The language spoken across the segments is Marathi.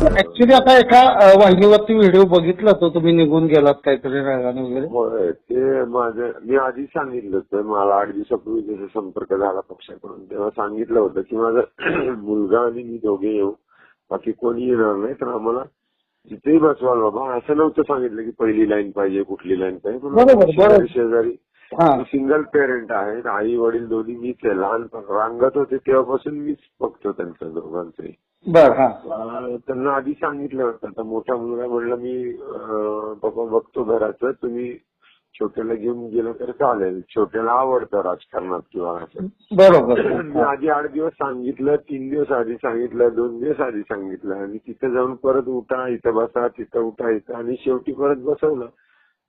ऍक्च्युली आता एका वाहिनीवरती व्हिडिओ बघितला तो तुम्ही निघून गेलात काहीतरी रागाने वगैरे होय ते माझं मी आधी सांगितलं होतं मला आठ दिवसापूर्वी जसा संपर्क झाला पक्षाकडून तेव्हा सांगितलं होतं की माझा मुलगा आणि मी दोघे येऊ बाकी कोणी येणार नाही तर आम्हाला जिथेही बसवाल बाबा असं नव्हतं सांगितलं की पहिली लाईन पाहिजे कुठली लाईन पाहिजे पण बरोबर, बरोबर. शेजारी शेजारी सिंगल पेरेंट आहेत आई वडील दोन्ही मीच आहे. लहान रांगत होते तेव्हापासून मीच बघतो त्यांचं दोघांचंही हा. अं, त्यांना आधी सांगितलं होतं. आता मोठा मुलगा म्हणला मी बाबा बघतो घराचं. तुम्ही छोट्याला घेऊन गेलं तर चालेल. छोट्याला आवडतं राजकारणात किंवा असं. बरोबर. मी आधी आठ दिवस सांगितलं तीन दिवस आधी सांगितलं दोन दिवस आधी सांगितलं. आणि तिथे जाऊन परत उठा इथं बसा तिथं उठा इथं. आणि शेवटी परत बसवलं.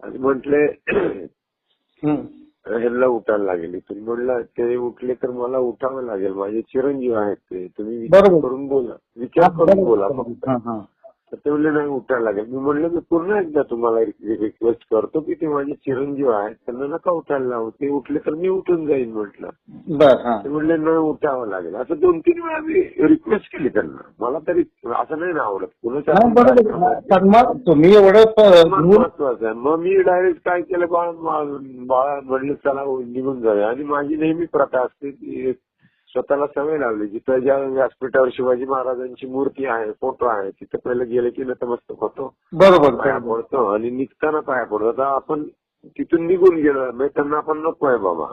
आणि म्हटले. ह्यांना उठायला लागेल इथून. म्हणलं ते उठले तर मला उठावं लागेल. माझे चिरंजीव आहेत ते. तुम्ही विचार. करून बोला. विचार करून बोला फक्त. तर ते म्हणले नाही उठायला लागेल. मी म्हणलं मी पुन्हा एकदा तुम्हाला रिक्वेस्ट करतो की ते माझे चिरंजीव आहेत त्यांना नका उठायला लावू. ते उठले तर मी उठून जाईन म्हटलं. हा. ते म्हणले नाही उठावं लागेल. असं दोन तीन वेळा मी रिक्वेस्ट केली त्यांना. मला तरी असं नाही ना आवडत. हा, सन्मान तुम्ही एवढं महत्वाचं आहे. मग मी डायरेक्ट काय केलं बाळा बाळा म्हणलं चला निघून जाऊया. आणि माझी नेहमी प्रथा असते की स्वतःला सवय लावली. जिथं ज्या व्यासपीठावर शिवाजी महाराजांची मूर्ती आहे फोटो आहे तिथं पहिलं गेले की नतमस्तक होतो. बरोबर पाया पडतो आणि निघताना पाया पडतो. आता आपण तिथून निघून गेलो त्यांना आपण नको आहे बाबा.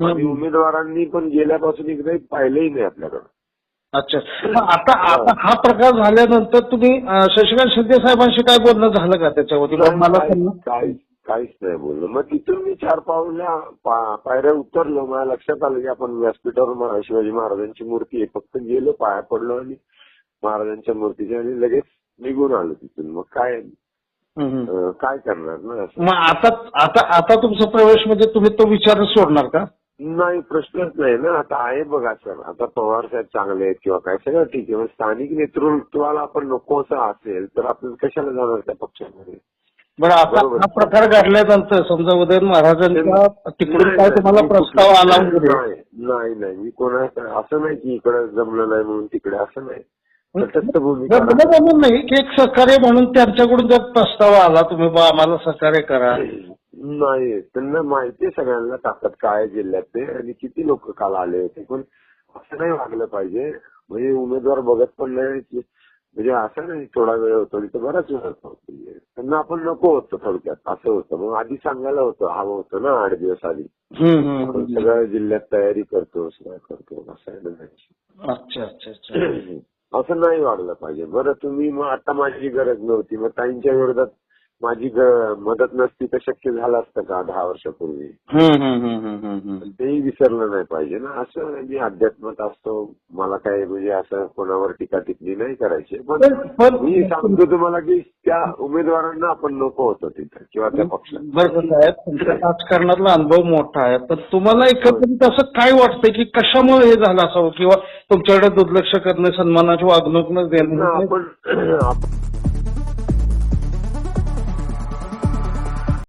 आणि. उमेदवारांनी पण गेल्यापासून एकदाही पाहिलंही नाही आपल्याकडं. अच्छा. आता आता हा प्रकार झाल्यानंतर तुम्ही शशिकांत शिंदे साहेबांशी काय बोलणं झालं का त्याच्यावरती? मला काहीच काहीच नाही बोललो. मग तिथून मी चार पावल्या पायऱ्या उतरलो. मला लक्षात आलं की आपण व्यासपीठावर शिवाजी महाराजांची मूर्ती आहे. फक्त गेलो पाया पडलो आणि महाराजांच्या मूर्तीच्या आणि लगेच निघून आलो तिथून. मग काय? काय करणार ना? मग आता आता आता तुमचा प्रवेश म्हणजे तुम्ही तो विचार सोडणार का? नाही प्रश्नच नाही ना. आता आहे बघा सर. आता पवार साहेब चांगले आहेत किंवा काय सगळं ठीक आहे. स्थानिक नेतृत्वाला आपण नको असं असेल तर आपण कशाला जाणार त्या पक्षामध्ये? बरं आता बरोबर. हा प्रकार घडल्यानंतर समजा उदयन महाराजांचा तिकडून काय तुम्हाला प्रस्ताव आला वगैरे? नाही नाही नाही. मी कोणा असं नाही की इकडे जमलं नाही म्हणून तिकडे असं नाही. तटस्थ भूमिका. म्हणून नाही की एक सहकार्य म्हणून त्यांच्याकडून जर प्रस्ताव आला तुम्ही बा आम्हाला सहकार्य करा. नाही त्यांना माहिती आहे सगळ्यांना ताकद काय आहे जिल्ह्यात ते आणि किती लोक काल आले होते. पण असं नाही वागलं पाहिजे. म्हणजे उमेदवार बघत पण नाही की म्हणजे असं नाही थोडा वेळ होतो तिथं बराच वेळ होतो. त्यांना आपण नको होतं थोडक्यात असं होतं. मग आधी सांगायला होतं हवं होतं ना आठ दिवस आधी. हम्म, हम्म, आपण हम्म. सगळं जिल्ह्यात तयारी करतो सगळं करतो असं. अच्छा अच्छा अच्छा. असं नाही वागलं पाहिजे. बरं तुम्ही मग आता माझी गरज नव्हती. मग ताईंच्या विरोधात माझी मदत नसती तर शक्य झालं असतं का दहा वर्षापूर्वी. तेही विसरलं नाही पाहिजे ना. असं मी अध्यात्मात असतो. मला काय म्हणजे असं कोणावर टीका टिप्पणी नाही करायची. पण मी सांगतो तुम्हाला की त्या उमेदवारांना आपण नको होतो तिथं किंवा त्या पक्षात. साहेब तुमच्या राजकारणातला अनुभव मोठा आहे. पण तुम्हाला एकंदरीत असं काय वाटतंय की कशामुळे हे झालं असावं? किंवा तुमच्याकडे दुर्लक्ष करणं सन्मानाची वागणूक न देणं आपण